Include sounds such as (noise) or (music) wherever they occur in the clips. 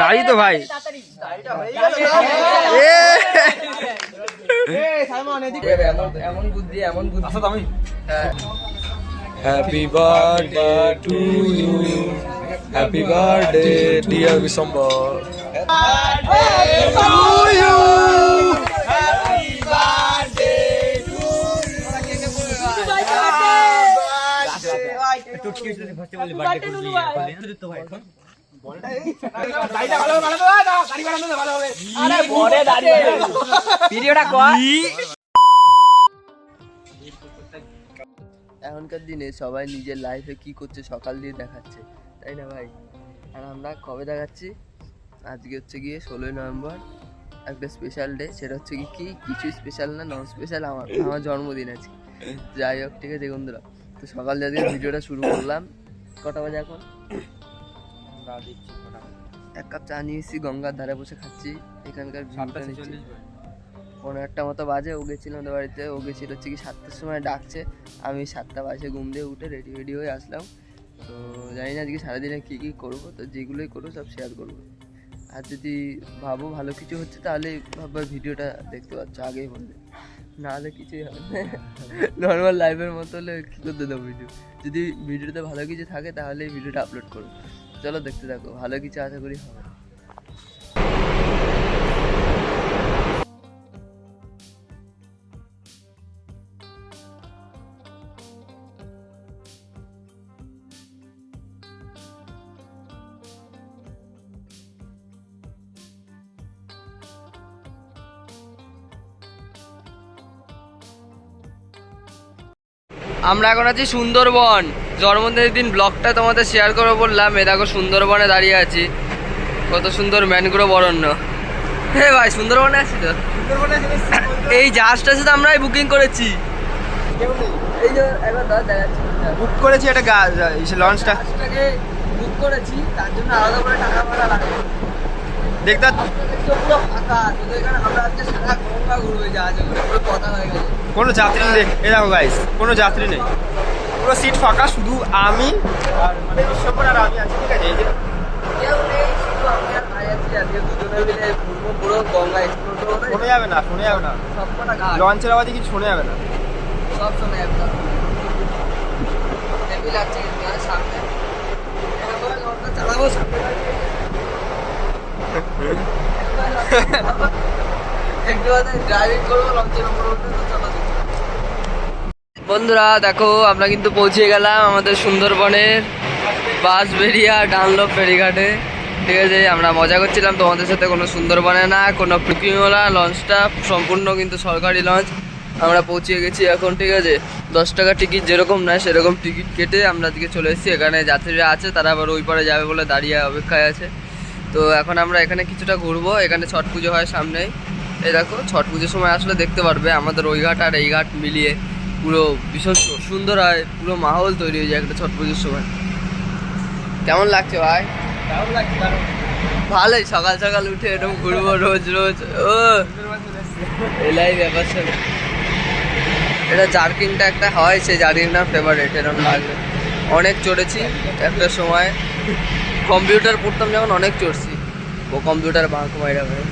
দাড়ি তো ভাই এমন বুদ্ধি এমন বুদ্ধি আমি Happy birthday to you. Happy birthday, dear এখনকার দিনে সবাই নিজের লাইফে কি করছে সকাল দিয়ে দেখাচ্ছে তাই না ভাই? আর আমরা কবে দেখাচ্ছি? আজকে হচ্ছে গিয়ে ষোলোই নভেম্বর একটা স্পেশাল ডে সেটা হচ্ছে কি কি? কিছু স্পেশাল না নন স্পেশাল আমার আমার জন্মদিন আছে যাই হোক ঠিক আছে বন্ধুরা। তো সকাল থেকে ভিডিওটা শুরু করলাম। কটা বাজে এখন? এক কাপ চা নিয়ে এসেছি গঙ্গার ধারে বসে খাচ্ছি। এখানকার ভিউটা নিচ্ছি পনেরো একটা মতো বাজে ও গেছিল ওদের বাড়িতে ও গেছিল হচ্ছে কি সাতটার সময় ডাকছে। আমি সাতটা বাজে ঘুম দিয়ে উঠে রেডি রেডি হয়ে আসলাম। তো জানি না আজকে সারাদিনে কী কী করব তো যেগুলোই করব সব শেয়ার করব। আর যদি ভাবো ভালো কিছু হচ্ছে তাহলে ভাববার ভিডিওটা দেখতে পাচ্ছ আগেই বলবে নাহলে কিছুই হবে না। নর্মাল লাইফের মতো হলে কী করতে দেবো ভিডিও যদি ভিডিওতে ভালো কিছু থাকে তাহলে ভিডিওটা আপলোড করব চলো দেখতে থাকো, ভালো কিছু আশা করি হবে। আমরা এখন আছি সুন্দরবন। জন্মদিনের দিন ব্লগটা তোমাদের শেয়ার করব বললাম। এ দেখো সুন্দরবনে দাঁড়িয়ে আছি। কত সুন্দর ম্যানগ্রোভ অরণ্য। হে ভাই সুন্দরবনে আছি তো? এই জাহাজটা শুধু আমরাই বুকিং করেছি। এই যে একবার দাদা দেখাচ্ছি বুক করেছি একটা লঞ্চটা বুক করেছি তার জন্য আলাদা করে টাকা ভাড়া লাগে দেখতে পুরো ফাঁকা এখানে আমরা আজকে সারা গঙ্গা ঘুরবে জাহাজে করে পুরো কথা হয়ে গেছে। কোনো যাত্রী নেই। এ দেখো গাইস কোনো যাত্রী নেই। পুরো সিট ফাঁকা শুধু আমি আর মানে বিশ্বকর আর আমি আছি ঠিক আছে? এই যে শোনা যাবে না শোনা যাবে না। লঞ্চের আওয়াজে কিছু শোনা যাবে না। সব শোনা যাবে না। লাগছে সামনে। চালাবো সামনে একটু বাদে ড্রাইভিং করব লঞ্চের উপর উঠে তো চলো দেখি। বন্ধুরা, দেখো, আমরা কিন্তু পৌঁছে গেলাম আমাদের সুন্দরবনের বাস বাঁশবেরিয়া ডানলপ ফেরিঘাটে। ঠিক আছে, আমরা মজা করছিলাম। তোমাদের সাথে কোনো সুন্দরবনে না, কোনো ফুকিওলা লঞ্চটা সম্পূর্ণ কিন্তু সরকারি লঞ্চ আমরা পৌঁছে গেছি এখন, ঠিক আছে। দশ টাকা টিকিট যেরকম নেয়, সেরকম টিকিট কেটে আমরা দিকে চলে এসেছি। এখানে যাত্রীরা আছে, তারা আবার ওই পারে যাবে বলে দাঁড়িয়ে অপেক্ষায় আছে। তো এখন আমরা এখানে কিছুটা ঘুরবো এখানে ছট পুজো হয় সামনেই। এই দেখো ছট পুজোর সময় আসলে দেখতে পারবে আমাদের ওই ঘাট আর এই ঘাট মিলিয়ে পুরো ভীষণ সুন্দর হয় পুরো মাহল তৈরি হয়ে যায় একটা ছট পুজোর সময়। কেমন লাগছে ভাই? ভালোই সকাল সকাল উঠে এরকম ঘুরবো রোজ রোজ ও। এলাই ব্যাপার স্যাপার। এটা জার্কিংটা একটা হয় সেই জার্কিংটা ফেভারিট এরকম লাগে অনেক চড়েছি একটা সময়। কম্পিউটার পড়তাম যখন অনেক চড়ছি ও কম্পিউটার বাঁক মাইরা করে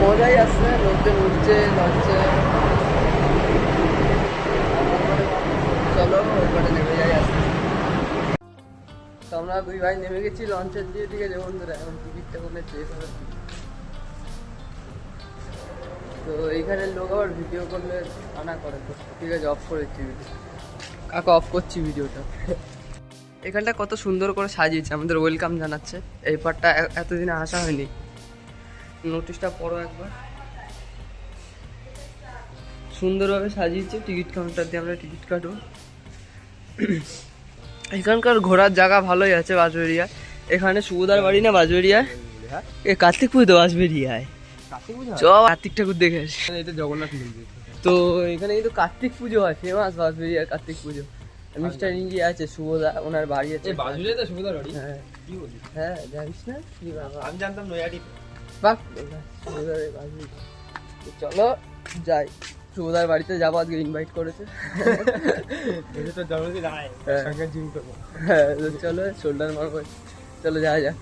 মজাই আসছে, লোকজন উঠছে, নাচছে। চলো নেমে যাই আসছে তো আমরা দুই ভাই নেমে গেছি লঞ্চের দিয়ে ঠিক আছে বন্ধুরা, এখন টিকিটটা ওখানে চেক হবে। তো এইখানে লোক আবার ভিডিও করলে আনা করে। তো ঠিক আছে অফ করেছি ভিডিও কাকা অফ করছি ভিডিওটা এখানটা কত সুন্দর করে সাজিয়েছে আমাদের ওয়েলকাম জানাচ্ছে। এই পার্টটা এতদিনে আসা হয়নি। নোটিশটা পড়ো একবার। সুন্দরভাবে সাজিয়েছে টিকিট কাউন্টার দিয়ে আমরা টিকিট কাটবো। এখানকার ঘোরার জায়গা ভালোই আছে বাঁশবেরিয়া এখানে সুবিধার বাড়ি না বাঁশবেরিয়ায় এ কার্তিক পুজো তো বাঁশবেরিয়ায় চ কার্তিক ঠাকুর দেখে আসি। এটা জগন্নাথ মন্দির। তো এখানে কিন্তু কার্তিক পুজো হয় ফেমাস বাঁশবেরিয়ার কার্তিক পুজো। মিস্টার ইন্ডিয়া আছে শুভদা ওনার বাড়ি আছে। বাড়ি? হ্যাঁ। কি হ্যাঁ জানিস না? কি বাবা? আমি জানতাম নয়াটি বাহ শুভদার বাড়ি চলো যাই। শুভদার বাড়িতে যাব আজকে ইনভাইট করেছে। এটা তো হ্যাঁ। সঙ্গে জিম করব। হ্যাঁ চলো শোল্ডার মারবো। চলো যাওয়া যাক।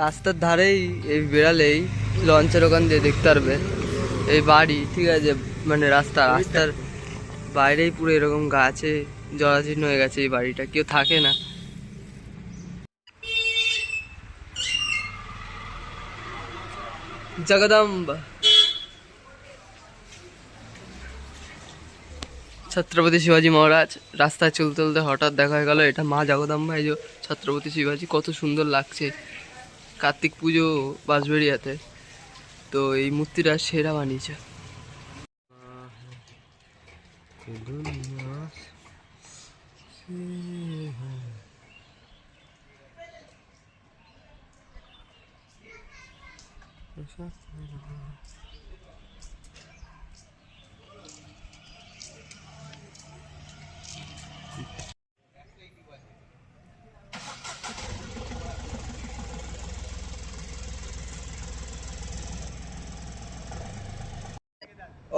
রাস্তার ধারেই এই বেড়ালেই লঞ্চের ওখান দিয়ে দেখতে পারবে। এই বাড়ি, ঠিক আছে মানে রাস্তা, রাস্তার বাইরেই পুরো এরকম গাছে জরাজীর্ণ হয়ে গেছে এই বাড়িটা, কেউ থাকে না। জগদম্বা। ছত্রপতি শিবাজি মহারাজ, রাস্তায় চলতে চলতে হঠাৎ দেখা হয়ে গেল, এটা মা জগদম্বা, এই যে ছত্রপতি শিবাজি, কত সুন্দর লাগছে। কার্তিক পুজো বাঁশবেড়িয়াতে। তো এই মূর্তিটা সেরা বানিয়েছে।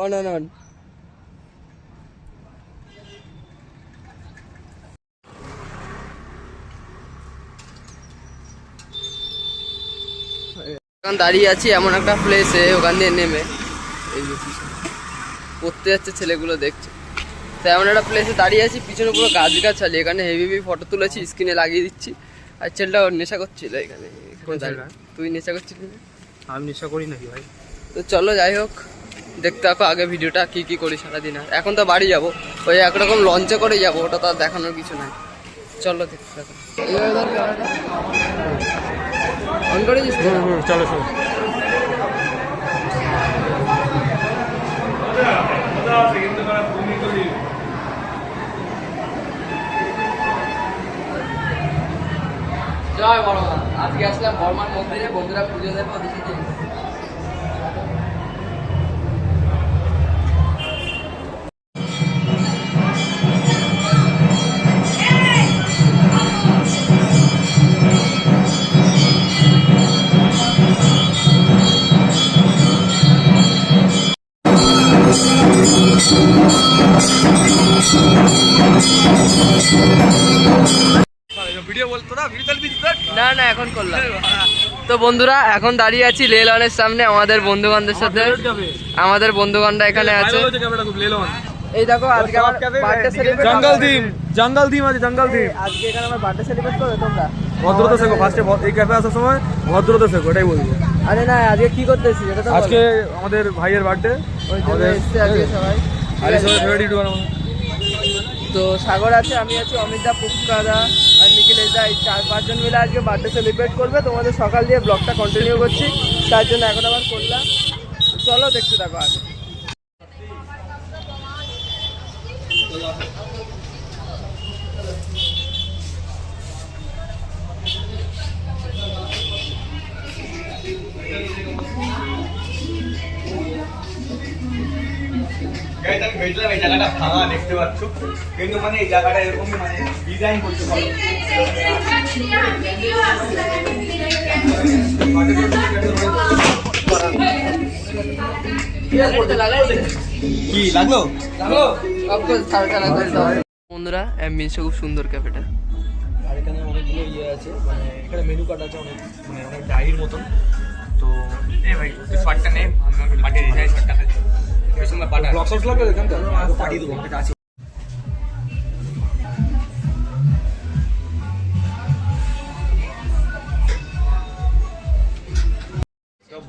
অন অন অন দাঁড়িয়ে আছি এমন একটা প্লেসে ওখান দিয়ে নেমে। এই যে পিছনে। পড়তে যাচ্ছে ছেলেগুলো দেখছে। তো এমন একটা প্লেসে দাঁড়িয়ে আছি পিছনে পুরো গাছ গাছ আছে এখানে হেভি হেভি ফটো তুলেছি স্ক্রিনে লাগিয়ে দিচ্ছি। আর ছেলেটা ওর নেশা করছিল এখানে। তুই নেশা করছিলি না? আমি নেশা করি নাকি ভাই? তো চলো যাই হোক। দেখতে থাকো আগে ভিডিওটা কি কি করি সারাদিন আর। এখন তো বাড়ি যাব। ওই একরকম লঞ্চে করে যাব ওটা তো আর দেখানোর কিছু নাই। চলো দেখতে থাকো। অন করে চলো চলো। জয় বড়মা আজকে আসলাম বর্মার মন্দিরে বন্ধুরা পুজো দেবে এখন করলাম। তো বন্ধুরা এখন দাঁড়িয়ে আছি লেলনের সামনে আমাদের বন্ধু বান্ধবের সাথে। আমাদের বন্ধু বান্ধব এখানে আছে। এই দেখো আজকে আমার বার্থডে সেলিব্রেট জঙ্গল থিম জঙ্গল আছে জঙ্গল থিম আজকে এখানে আমার বার্থডে সেলিব্রেট করবে তোমরা। ভদ্রতা শেখো ফার্স্টে এই ক্যাফে আসার সময় ভদ্রতা শেখো এটাই বলব। আরে না আজকে কি করতেছি এটা তো আজকে আমাদের ভাইয়ের বার্থডে ওই জন্য এসছে আজকে সবাই। আরে সবাই ফেভারিট তো সাগর আছে, আমি আছি অমিতা পুষ্কাদা আর নিখিলেশদা এই চার পাঁচজন মিলে আজকে বার্থডে সেলিব্রেট করবে। তোমাদের সকাল দিয়ে ব্লগটা কন্টিনিউ করছি। তার জন্য এখন আবার করলাম। চলো দেখতে থাকো আগে। গাইজ আমি ভেবেছিলাম এই জায়গাটা ভাঙা দেখতে পাচ্ছ কিন্তু মানে এই জায়গাটা মানে ডিজাইন করতে পারো। কি লাগল? বন্ধুরা অ্যাম্বিয়েন্সটা খুব সুন্দর ক্যাফেটা আর এখানে অনেকগুলো ইয়ে আছে মানে এখানে মেনু কার্ড আছে অনেক মানে অনেক ডায়েরির মতন। তো এ ভাই তুই শর্টটা নে আমি পাঠিয়ে দিই শর্টটা এই সময় পাঠা ব্লগ শট লাগবে এখানটা? পাঠিয়ে দেবো। এটা আছে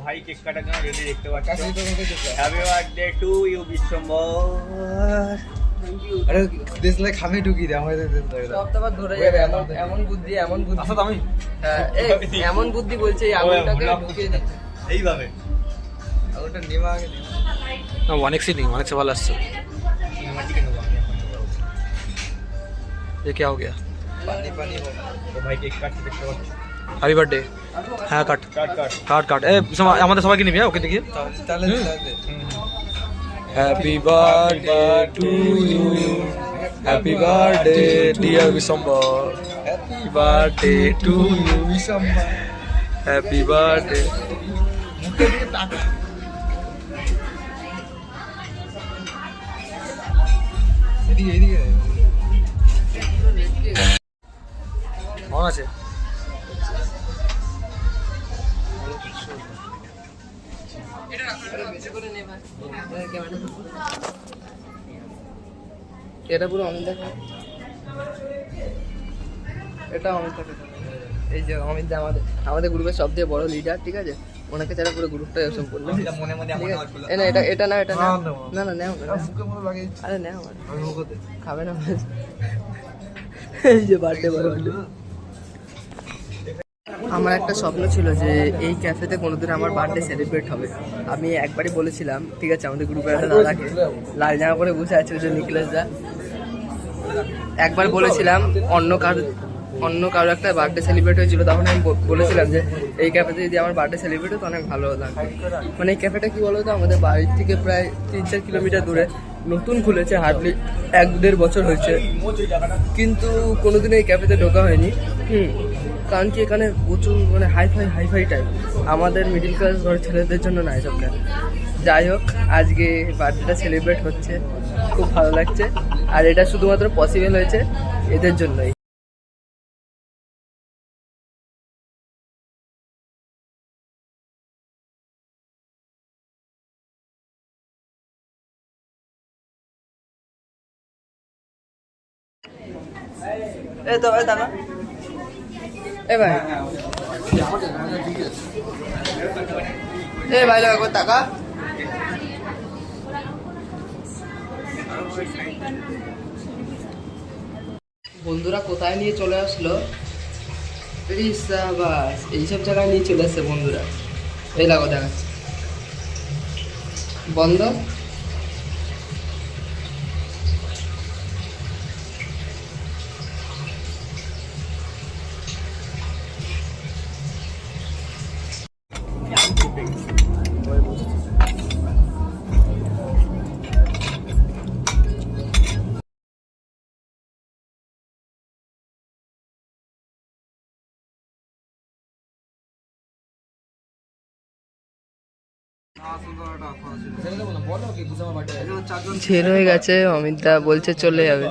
ভাই কেক কাটার জন্য রেডি দেখতে পাচ্ছ? Happy birthday to you Bishwambar আরে দেশ খামে ঢুকি দে আমাদের ধরে যাবে। এমন এমন বুদ্ধি এমন বুদ্ধি। আসলে আমি? হ্যাঁ, এমন বুদ্ধি বলছে এই আগুনটাকে ঢুকিয়ে দিচ্ছে। এইভাবে। ওটা নেওয়া আগে না অনেক সিটিং অনেক से ভালো আসছে ये क्या हो गया তো ভাই কেক কাটতে দেখতে পাচ্ছ হ্যাপি বার্থডে হ্যাঁ কাট কাট কাট কাট কাট এ সবাই- আমাদের সবাইকে নিবি হ্যাঁ ওকে দেখি happy birthday to you happy birthday dear Bishambar happy birthday to you Bishambar happy birthday এইদিকে মন আছে? এটা পুরো অমিত এটা অমিত এই যে অমিত আমাদের আমাদের গ্রুপের সব থেকে বড় লিডার ঠিক আছে? ওনাকে ছাড়া পুরো গ্রুপটা এসব করল মনে মনে? না এটা এটা না এটা না। না না নেও না, নেও। লাগে আরে নেও। খাবে না এই যে বার্থডে বড় আমার একটা স্বপ্ন ছিল যে এই ক্যাফেতে কোনোদিন আমার বার্থডে সেলিব্রেট হবে। আমি একবারই বলেছিলাম ঠিক আছে আমাদের গ্রুপের একটা দাদাকে লাল জামা পরে বসে আছে ওই যে নিখিলেশ দা। একবার বলেছিলাম অন্য কারও অন্য কারও একটা বার্থডে সেলিব্রেট হয়েছিল, তখন আমি বলেছিলাম যে, এই ক্যাফেতে যদি আমার বার্থডে সেলিব্রেট হতো, অনেক ভালো লাগতো মানে এই ক্যাফেটা কি বলতো, আমাদের বাড়ির থেকে প্রায় তিন চার কিলোমিটার দূরে, নতুন খুলেছে হার্ডলি এক দেড় বছর হয়েছে। কিন্তু কোনোদিন এই ক্যাফেতে ঢোকা হয়নি। হুম, কারণ কি এখানে প্রচুর মানে hi fi hi fi type আমাদের মিডিল ক্লাস ঘরের ছেলেদের জন্য না এসব ক্যাফে যাই হোক, আজকে বার্থডেটা সেলিব্রেট হচ্ছে, খুব ভালো লাগছে। আর এটা শুধুমাত্র পসিবল হয়েছে এদের জন্যই। বন্ধুরা কোথায় নিয়ে চলে আসলো? এইসব জায়গায় নিয়ে চলে আসছে বন্ধুরা। এই লাগো দেখাচ্ছে। বন্ধ? ছেড় হয়ে গেছে অমিত দা বলছে চলে যাবে।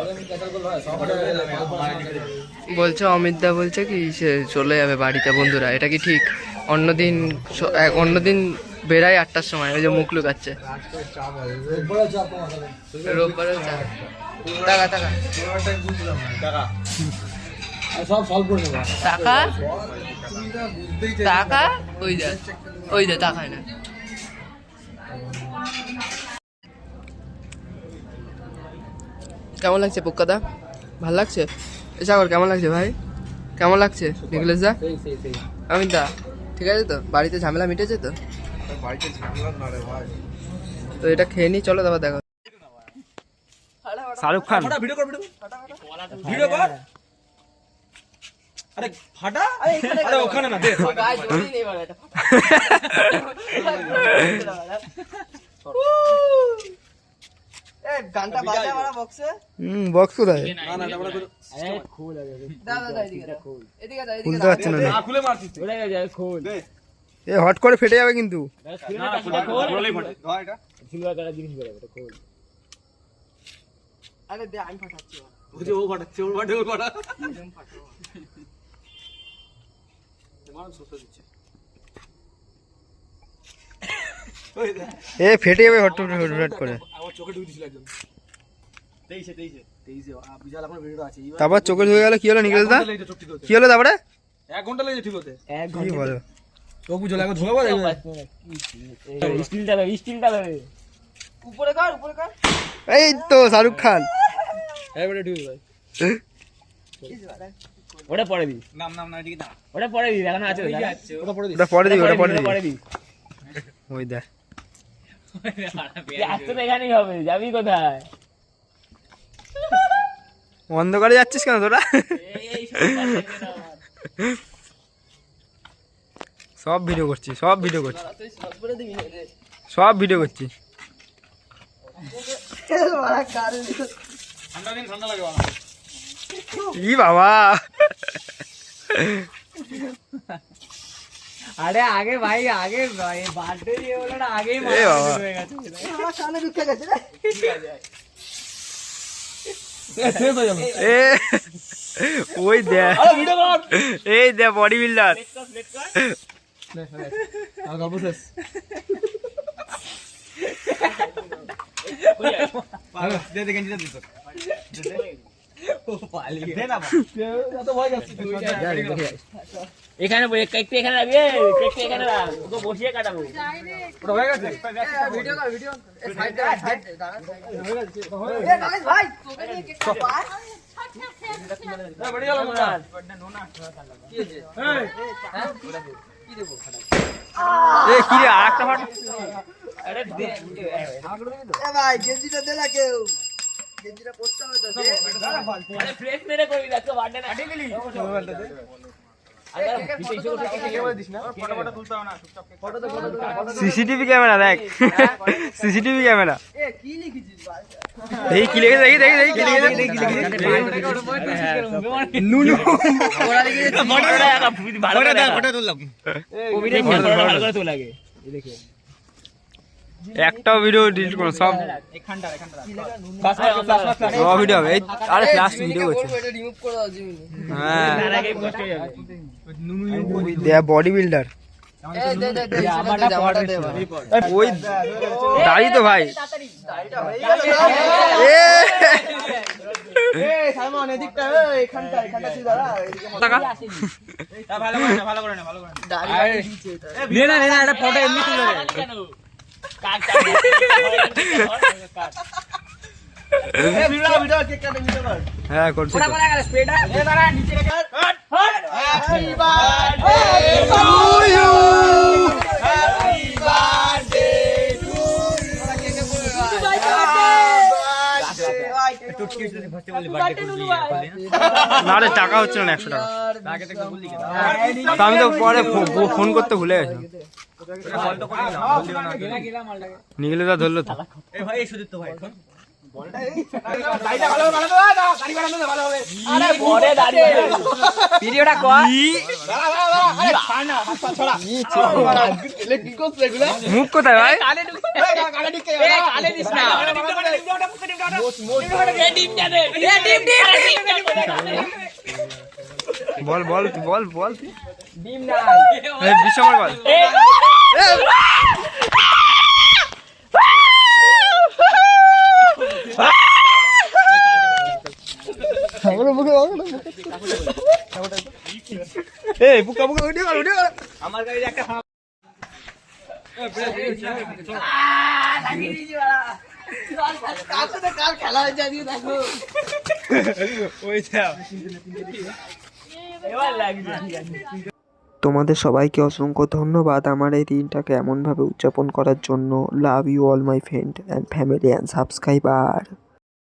বলছে অমিত দা বলছে কি সে চলে যাবে বাড়িতে বন্ধুরা এটা কি ঠিক? অন্যদিন অন্যদিন বেড়ায় আটটার সময় ওই যে মুখ লুকাচ্ছে। রোববারেও চা। টাকা টাকা। সব সলভ করে টাকা? টাকা? ওই দে ওই দে টাকায় না কেমন লাগছে পোক্কাদা? ভালো লাগছে? সাগর কেমন লাগছে ভাই? কেমন লাগছে? নিখিলেশ দা? আমি দা ঠিক আছে তো? বাড়িতে ঝামেলা মিটেছে তো? তো এটা খেয়ে নি চলো তারপর দেখো। শাহরুখ খান। ভিডিও কর ভিডিও ভিডিও কর। আরে ফাটা? আরে ওখানে না দে (laughs) গানটা বাজা মারা বক্সে হুম বক্স কোথায় না না এটা বড় দাদা দাদা এদিকে দাও। এদিকে দাও, এদিকে খুলতে দাও। না না। খুলে মারছিস এ হট করে ফেটে যাবে কিন্তু। না না খুলে খুলেই ধর এটা। আরে দে আমি ফাটাচ্ছি ও যে ও ফাটাচ্ছে ও ফাটে ও ফাটা একদম ফাটাবো। মানুষ সুস্থ দিচ্ছে। এ ফেটে যাবে হট হট করে। চোখে ঢুকে তারপর চোখে ধুয়ে গেল কি হলো নিখিল দা এক ঘণ্টা কি হলো তারপরে? এক ঘণ্টা লেগেছে ঠিক হতে কি বলো? চোখ বুঝলে এখন ধোয়াবো দেখবে উপরে কর উপরে কর। এই তো শাহরুখ খান। এবারে ঢুকে ভাই ওটা পরে দিস নাম নাম না এদিকে ওটা পরে দিস এখন আছে ওটা। পড়ে দিস ওটা পরে দিবি ওটা পরে পরে দিস ওই দেখ। এখানেই হবে যাবি কোথায়? অন্ধকারে যাচ্ছিস কেন তোরা? সব ভিডিও করছি সব ভিডিও করছি। সব ভিডিও করছি। মারা ঠান্ডা লাগে ই বাবা। আরে আগে ভাই আগে বার্থডে দিয়ে বলো না আগেই হয়ে গেছে। আমার ঢুকে গেছে রে। ওই দেখ। এই দেখ বডি বিল্ডার (laughs) এখানে কেকটা এখানে রাখবি কেকটা এখানে রাখ। ওকে বসিয়ে কাটাবো। ভিডিও কর ভিডিও সাইড সাইড দাঁড়া এ নাইস ভাই তোকে নিয়ে কেকটা পায় কি হয়েছে? কি কি রে আরেকটা ফটো আরে দে ভাই গেঞ্জিটা দে না সিসিটিভি ক্যামেরা দেখ সিসিটিভি ক্যামেরা এ কি লিখেছিস ভাই দেখি কি লিখেছে দেখি দেখি দেখি কি লিখেছে দেখি কি লিখেছে নুনু ওরা লিখেছে ভালো করে ফটো তুললাম ভালো করে তোলা আগে একটাও ভিডিও ডিলিট করো সব সব ভিডিও এই আরে ফ্লাশ ভিডিও করছে করে হ্যাঁ। তার আগে পোস্ট হয়ে যাবে। দে বডি বিল্ডার ওই দাঁড়ি তো ভাই। দাড়িটা হয়ে গেল এ (laughs) হ্যাঁ করছি না? রে টাকা হচ্ছে না একশো টাকা। তো আমি তো পরে ফোন করতে ভুলে গেছি নিয়ে গেলে তা ধরলো মুখ কোথায় ভাই না বল বল বল বল। ডিম নাই। এই বিশ্বময় বল। এই বুকা বুকা উঠে গেল উঠে গেল কাল খেলা হয়ে যাবি দেখো। এবার লাগবে তোমাদের সবাইকে অসংখ্য ধন্যবাদ আমার এই দিনটাকে এমনভাবে উদযাপন করার জন্য। Love you all my friend and family and subscriber